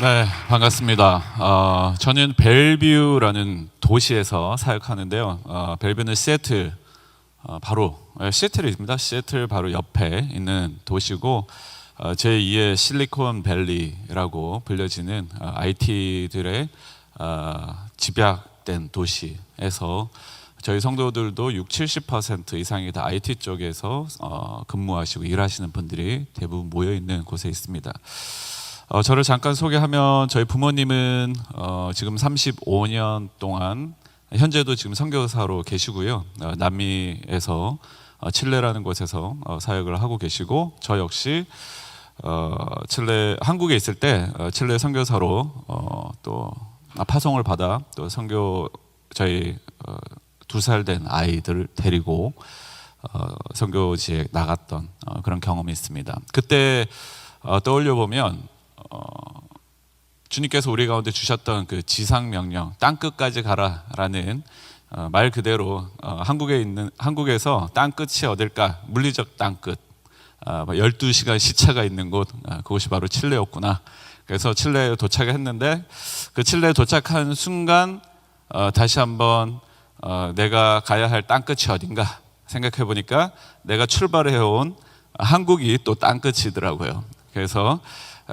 네, 반갑습니다. 어, 저는 벨뷰라는 도시에서 사역하는데요. 어, 벨뷰는 시애틀 어, 바로 예, 시애틀입니다. 시애틀 바로 옆에 있는 도시고 어, 제 2의 실리콘 밸리라고 불려지는 어, IT들의 어, 집약된 도시에서 저희 성도들도 6, 70% 이상이 다 IT 쪽에서 어, 근무하시고 일하시는 분들이 대부분 모여 있는 곳에 있습니다. 어, 저를 잠깐 소개하면 저희 부모님은 어, 지금 35년 동안 현재도 지금 선교사로 계시고요. 어, 남미에서 어, 칠레라는 곳에서 어, 사역을 하고 계시고 저 역시 어, 칠레 한국에 있을 때 어, 칠레 선교사로 어, 또 파송을 받아 또 선교 저희 어, 두살 된 아이들을 데리고 어, 선교지에 나갔던 어, 그런 경험이 있습니다. 그때 어, 떠올려 보면 어, 주님께서 우리 가운데 주셨던 그 지상 명령 땅 끝까지 가라라는 어, 말 그대로 어, 한국에 있는 한국에서 땅 끝이 어딜까 물리적 땅 끝. 아, 12시간 시차가 있는 곳 아, 그곳이 바로 칠레였구나. 그래서 칠레에 도착했는데 그 칠레에 도착한 순간 어, 다시 한번 어, 내가 가야 할 땅 끝이 어딘가 생각해 보니까 내가 출발해 온 한국이 또 땅 끝이더라고요. 그래서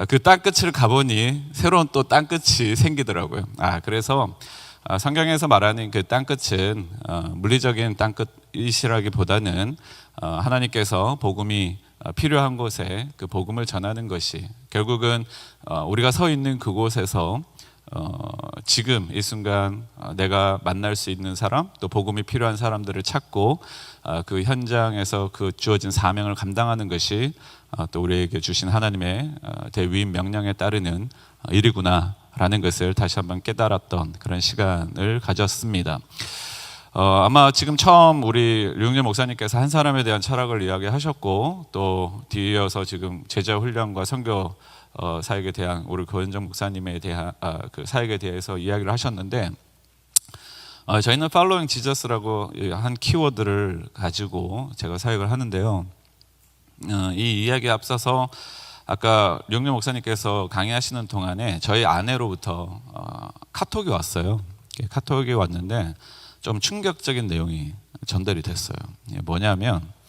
그 땅 끝을 가보니 새로운 또 땅 끝이 생기더라고요. 아 그래서 아, 성경에서 말하는 그 땅 끝은 어, 물리적인 땅 끝이시라기보다는 어, 하나님께서 복음이 어, 필요한 곳에 그 복음을 전하는 것이 결국은 어, 우리가 서 있는 그곳에서 어, 지금 이 순간 어, 내가 만날 수 있는 사람 또 복음이 필요한 사람들을 찾고 어, 그 현장에서 그 주어진 사명을 감당하는 것이 어, 또 우리에게 주신 하나님의 어, 대위임 명령에 따르는 어, 일이구나라는 것을 다시 한번 깨달았던 그런 시간을 가졌습니다. 어, 아마 지금 처음 우리 류영재 목사님께서 한 사람에 대한 철학을 이야기하셨고 또 뒤이어서 지금 제자 훈련과 선교 어, 사역에 대한 우리 고현정 목사님에 대한 아, 그 사역에 대해서 이야기를 하셨는데 어, 저희는 팔로잉 지저스라고 한 키워드를 가지고 제가 사역을 하는데요. 어, 이 이야기에 앞서서 아까 룡룡 목사님께서 강의하시는 동안에 저희 아내로부터 어, 카톡이 왔어요. 카톡이 왔는데 좀 충격적인 내용이 전달이 됐어요. 예, 뭐냐면 예,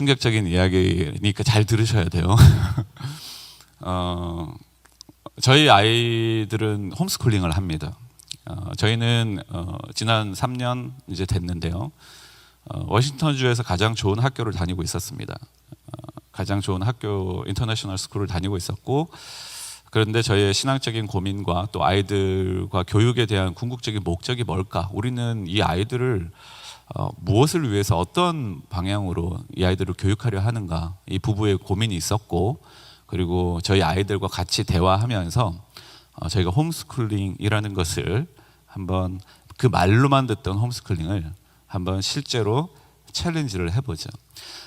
충격적인 이야기니까 잘 들으셔야 돼요. 어, 저희 아이들은 홈스쿨링을 합니다. 어, 저희는 어, 지난 3년 이제 됐는데요. 어, 워싱턴 주에서 가장 좋은 학교를 다니고 있었습니다. 어, 가장 좋은 학교 인터내셔널 스쿨을 다니고 있었고 그런데 저희의 신앙적인 고민과 또 아이들과 교육에 대한 궁극적인 목적이 뭘까? 우리는 이 아이들을 어, 무엇을 위해서 어떤 방향으로 이 아이들을 교육하려 하는가? 이 부부의 고민이 있었고 그리고 저희 아이들과 같이 대화하면서 어, 저희가 홈스쿨링이라는 것을 한번 그 말로만 듣던 홈스쿨링을 한번 실제로 챌린지를 해보죠.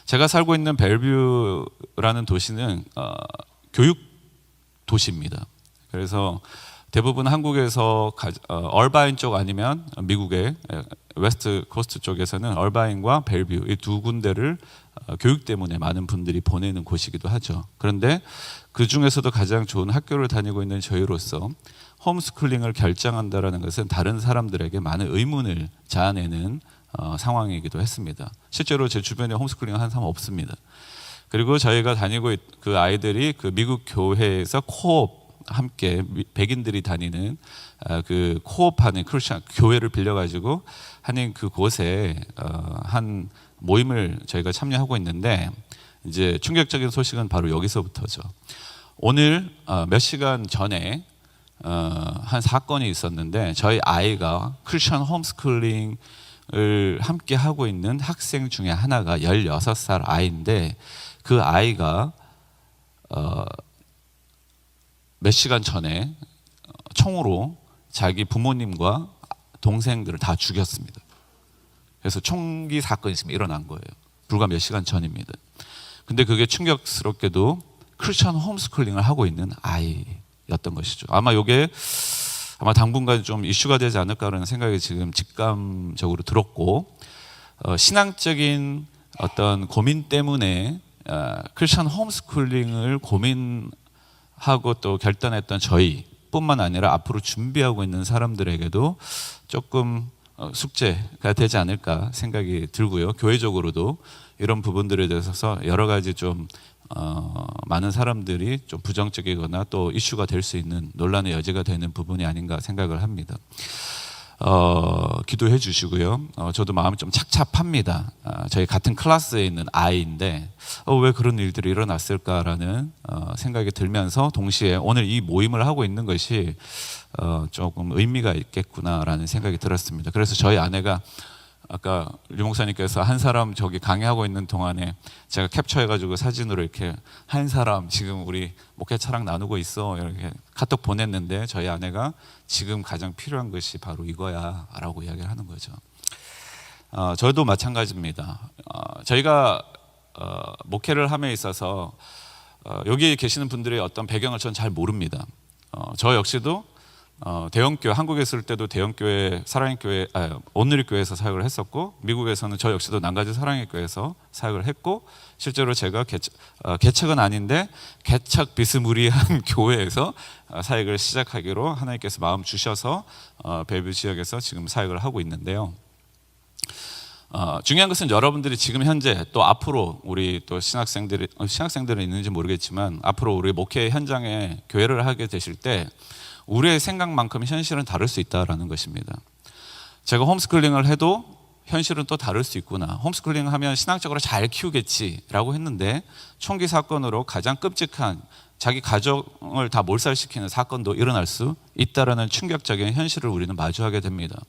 제가 살고 있는 벨뷰라는 도시는 어, 교육 도시입니다. 그래서 대부분 한국에서 가, 어, 얼바인 쪽 아니면 미국의 에, 웨스트 코스트 쪽에서는 얼바인과 벨뷰 이 두 군데를 어, 교육 때문에 많은 분들이 보내는 곳이기도 하죠. 그런데 그 중에서도 가장 좋은 학교를 다니고 있는 저희로서 홈스쿨링을 결정한다라는 것은 다른 사람들에게 많은 의문을 자아내는 어, 상황이기도 했습니다. 실제로 제 주변에 홈스쿨링 하는 사람 없습니다. 그리고 저희가 다니고 있, 그 아이들이 그 미국 교회에서 코업 함께 미- 백인들이 다니는 아, 그 코업하는 크리스천 교회를 빌려가지고 하는 그 곳에 어, 한 모임을 저희가 참여하고 있는데 이제 충격적인 소식은 바로 여기서부터죠. 오늘 어, 몇 시간 전에 어, 한 사건이 있었는데 저희 아이가 크리스천 홈스쿨링 을 함께 하고 있는 학생 중에 하나가 16살 아이인데 그 아이가 어, 몇 시간 전에 총으로 자기 부모님과 동생들을 다 죽였습니다. 그래서 총기 사건이 지금 일어난 거예요. 불과 몇 시간 전입니다. 근데 그게 충격스럽게도 크리스천 홈스쿨링을 하고 있는 아이였던 것이죠. 아마 이게 아마 당분간 좀 이슈가 되지 않을까라는 생각이 지금 직감적으로 들었고 어, 신앙적인 어떤 고민 때문에 어, 크리스천 홈스쿨링을 고민 하고 또 결단했던 저희 뿐만 아니라 앞으로 준비하고 있는 사람들에게도 조금 어, 숙제가 되지 않을까 생각이 들고요. 교회적으로도 이런 부분들에 대해서 여러 가지 좀 어, 많은 사람들이 좀 부정적이거나 또 이슈가 될 수 있는 논란의 여지가 되는 부분이 아닌가 생각을 합니다. 어, 기도해 주시고요. 어, 저도 마음이 좀 착잡합니다. 아, 저희 같은 클래스에 있는 아이인데 어, 왜 그런 일들이 일어났을까라는 어, 생각이 들면서 동시에 오늘 이 모임을 하고 있는 것이 어, 조금 의미가 있겠구나라는 생각이 들었습니다. 그래서 저희 아내가 아까 류 목사님께서 한 사람 저기 강의하고 있는 동안에 제가 캡처해가지고 사진으로 이렇게 한 사람 지금 우리 목회 차랑 나누고 있어 이렇게 카톡 보냈는데 저희 아내가 지금 가장 필요한 것이 바로 이거야라고 이야기를 하는 거죠. 어, 저도 마찬가지입니다. 어, 저희가 어, 목회를 함에 있어서 어, 여기 계시는 분들의 어떤 배경을 전 잘 모릅니다. 어, 저 역시도 어, 대형교회 한국에 있을 때도 대형교회 사랑의 교회 아, 오늘의 교회에서 사역을 했었고 미국에서는 저 역시도 난가지 사랑의 교회에서 사역을 했고 실제로 제가 개척, 어, 개척은 아닌데 개척 비스무리한 교회에서 어, 사역을 시작하기로 하나님께서 마음 주셔서 어, 벨뷰 지역에서 지금 사역을 하고 있는데요. 어, 중요한 것은 여러분들이 지금 현재 또 앞으로 우리 또 신학생들이 어, 신학생들은 있는지 모르겠지만 앞으로 우리 목회 현장에 교회를 하게 되실 때 우리의 생각만큼 현실은 다를 수 있다라는 것입니다. 제가 홈스쿨링을 해도 현실은 또 다를 수 있구나. 홈스쿨링 하면 신앙적으로 잘 키우겠지라고 했는데 총기 사건으로 가장 끔찍한 자기 가정을 다 몰살시키는 사건도 일어날 수 있다라는 충격적인 현실을 우리는 마주하게 됩니다.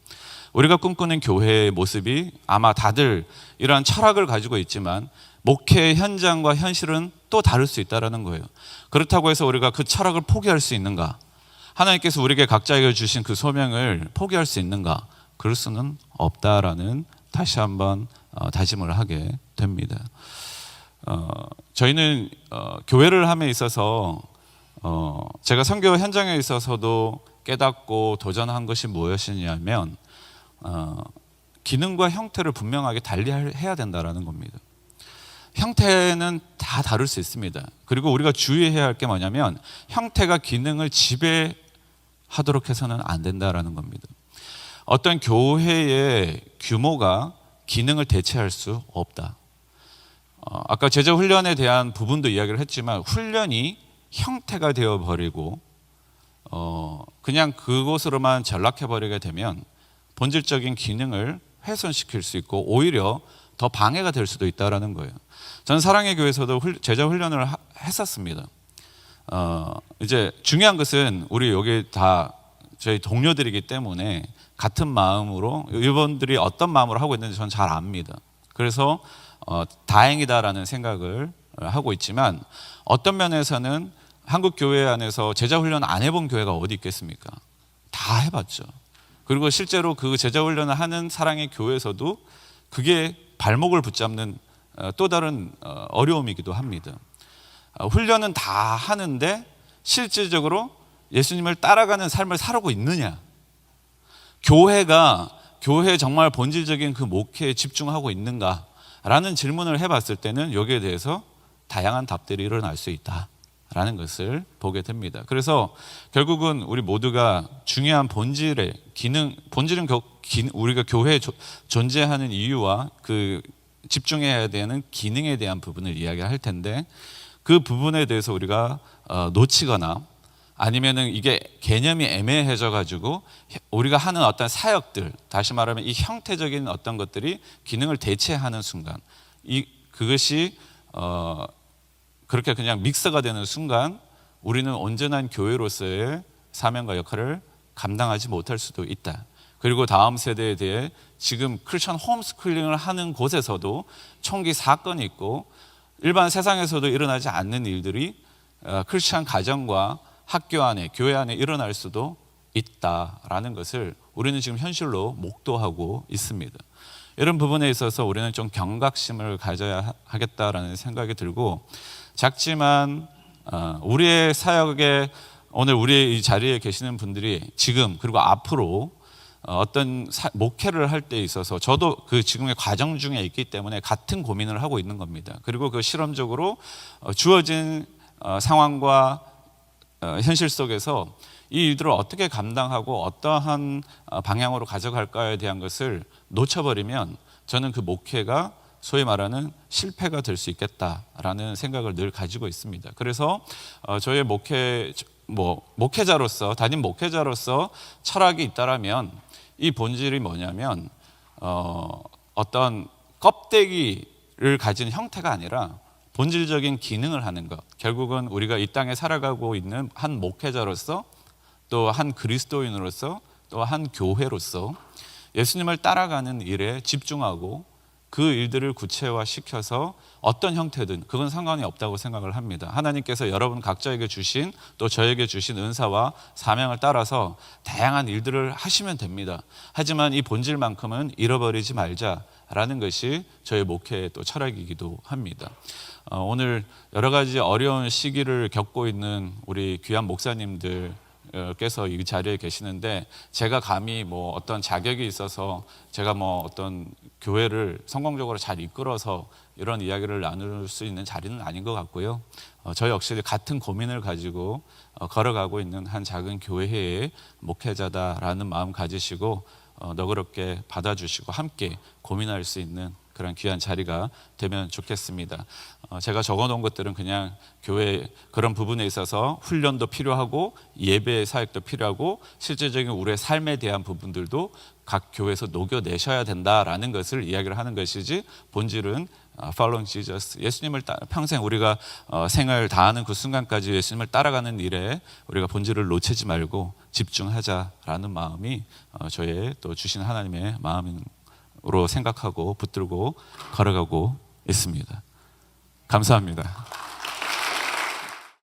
우리가 꿈꾸는 교회의 모습이 아마 다들 이러한 철학을 가지고 있지만 목회 현장과 현실은 또 다를 수 있다라는 거예요. 그렇다고 해서 우리가 그 철학을 포기할 수 있는가? 하나님께서 우리에게 각자에게 주신 그 소명을 포기할 수 있는가? 그럴 수는 없다라는 다시 한번 어, 다짐을 하게 됩니다. 어, 저희는 어, 교회를 함에 있어서 어, 제가 선교 현장에 있어서도 깨닫고 도전한 것이 무엇이냐면 어, 기능과 형태를 분명하게 달리해야 된다라는 겁니다. 형태는 다 다를 수 있습니다. 그리고 우리가 주의해야 할 게 뭐냐면 형태가 기능을 지배하도록 해서는 안 된다라는 겁니다. 어떤 교회의 규모가 기능을 대체할 수 없다. 어, 아까 제자 훈련에 대한 부분도 이야기를 했지만 훈련이 형태가 되어 버리고 어, 그냥 그곳으로만 전락해 버리게 되면 본질적인 기능을 훼손시킬 수 있고 오히려 더 방해가 될 수도 있다라는 거예요. 저는 사랑의 교회에서도 훌- 제자 훈련을 하- 했었습니다. 어, 이제 중요한 것은 우리 여기 다 저희 동료들이기 때문에 같은 마음으로 이분들이 어떤 마음으로 하고 있는지 저는 잘 압니다. 그래서 어, 다행이다라는 생각을 하고 있지만 어떤 면에서는 한국 교회 안에서 제자 훈련 안 해본 교회가 어디 있겠습니까? 다 해봤죠. 그리고 실제로 그 제자 훈련을 하는 사랑의 교회에서도 그게 발목을 붙잡는 어, 또 다른 어, 어려움이기도 합니다. 어, 훈련은 다 하는데 실질적으로 예수님을 따라가는 삶을 살고 있느냐? 교회가 교회 정말 본질적인 그 목회에 집중하고 있는가? 라는 질문을 해봤을 때는 여기에 대해서 다양한 답들이 일어날 수 있다 라는 것을 보게 됩니다. 그래서 결국은 우리 모두가 중요한 본질의 기능, 본질은 우리가 교회에 조- 존재하는 이유와 그 집중해야 되는 기능에 대한 부분을 이야기할 텐데 그 부분에 대해서 우리가 어, 놓치거나 아니면은 이게 개념이 애매해져 가지고 우리가 하는 어떤 사역들 다시 말하면 이 형태적인 어떤 것들이 기능을 대체하는 순간 이 그것이 어 그렇게 그냥 믹스가 되는 순간 우리는 온전한 교회로서의 사명과 역할을 감당하지 못할 수도 있다. 그리고 다음 세대에 대해 지금 크리스천 홈스쿨링을 하는 곳에서도 총기 사건이 있고 일반 세상에서도 일어나지 않는 일들이 어, 크리스천 가정과 학교 안에 교회 안에 일어날 수도 있다라는 것을 우리는 지금 현실로 목도하고 있습니다. 이런 부분에 있어서 우리는 좀 경각심을 가져야 하- 하겠다라는 생각이 들고 작지만 어, 우리의 사역에 오늘 우리의 이 자리에 계시는 분들이 지금 그리고 앞으로 어, 어떤 사- 목회를 할 때 있어서 저도 그 지금의 과정 중에 있기 때문에 같은 고민을 하고 있는 겁니다. 그리고 그 실험적으로 어, 주어진 어, 상황과 어, 현실 속에서 이 일들을 어떻게 감당하고 어떠한 어, 방향으로 가져갈까에 대한 것을 놓쳐버리면 저는 그 목회가 소위 말하는 실패가 될 수 있겠다라는 생각을 늘 가지고 있습니다. 그래서 어, 저의 목회 뭐 목회자로서 담임 목회자로서 철학이 있다라면 이 본질이 뭐냐면 어, 어떤 껍데기를 가진 형태가 아니라 본질적인 기능을 하는 것. 결국은 우리가 이 땅에 살아가고 있는 한 목회자로서 또 한 그리스도인으로서 또 한 교회로서 예수님을 따라가는 일에 집중하고 그 일들을 구체화시켜서 어떤 형태든 그건 상관이 없다고 생각을 합니다. 하나님께서 여러분 각자에게 주신 또 저에게 주신 은사와 사명을 따라서 다양한 일들을 하시면 됩니다. 하지만 이 본질만큼은 잃어버리지 말자라는 것이 저의 목회의 또 철학이기도 합니다. 어, 오늘 여러 가지 어려운 시기를 겪고 있는 우리 귀한 목사님들 께서 이 자리에 계시는데 제가 감히 뭐 어떤 자격이 있어서 제가 뭐 어떤 교회를 성공적으로 잘 이끌어서 이런 이야기를 나눌 수 있는 자리는 아닌 것 같고요. 어, 저 역시 같은 고민을 가지고 어, 걸어가고 있는 한 작은 교회의 목회자다라는 마음 가지시고 어, 너그럽게 받아주시고 함께 고민할 수 있는 그런 귀한 자리가 되면 좋겠습니다. 어, 제가 적어놓은 것들은 그냥 교회 그런 부분에 있어서 훈련도 필요하고 예배 사역도 필요하고 실제적인 우리의 삶에 대한 부분들도 각 교회에서 녹여내셔야 된다라는 것을 이야기를 하는 것이지 본질은 어, following Jesus 예수님을 따, 평생 우리가 어, 생을 다하는 그 순간까지 예수님을 따라가는 일에 우리가 본질을 놓치지 말고 집중하자라는 마음이 어, 저의 또 주신 하나님의 마음으로 생각하고 붙들고 걸어가고 있습니다. 감사합니다.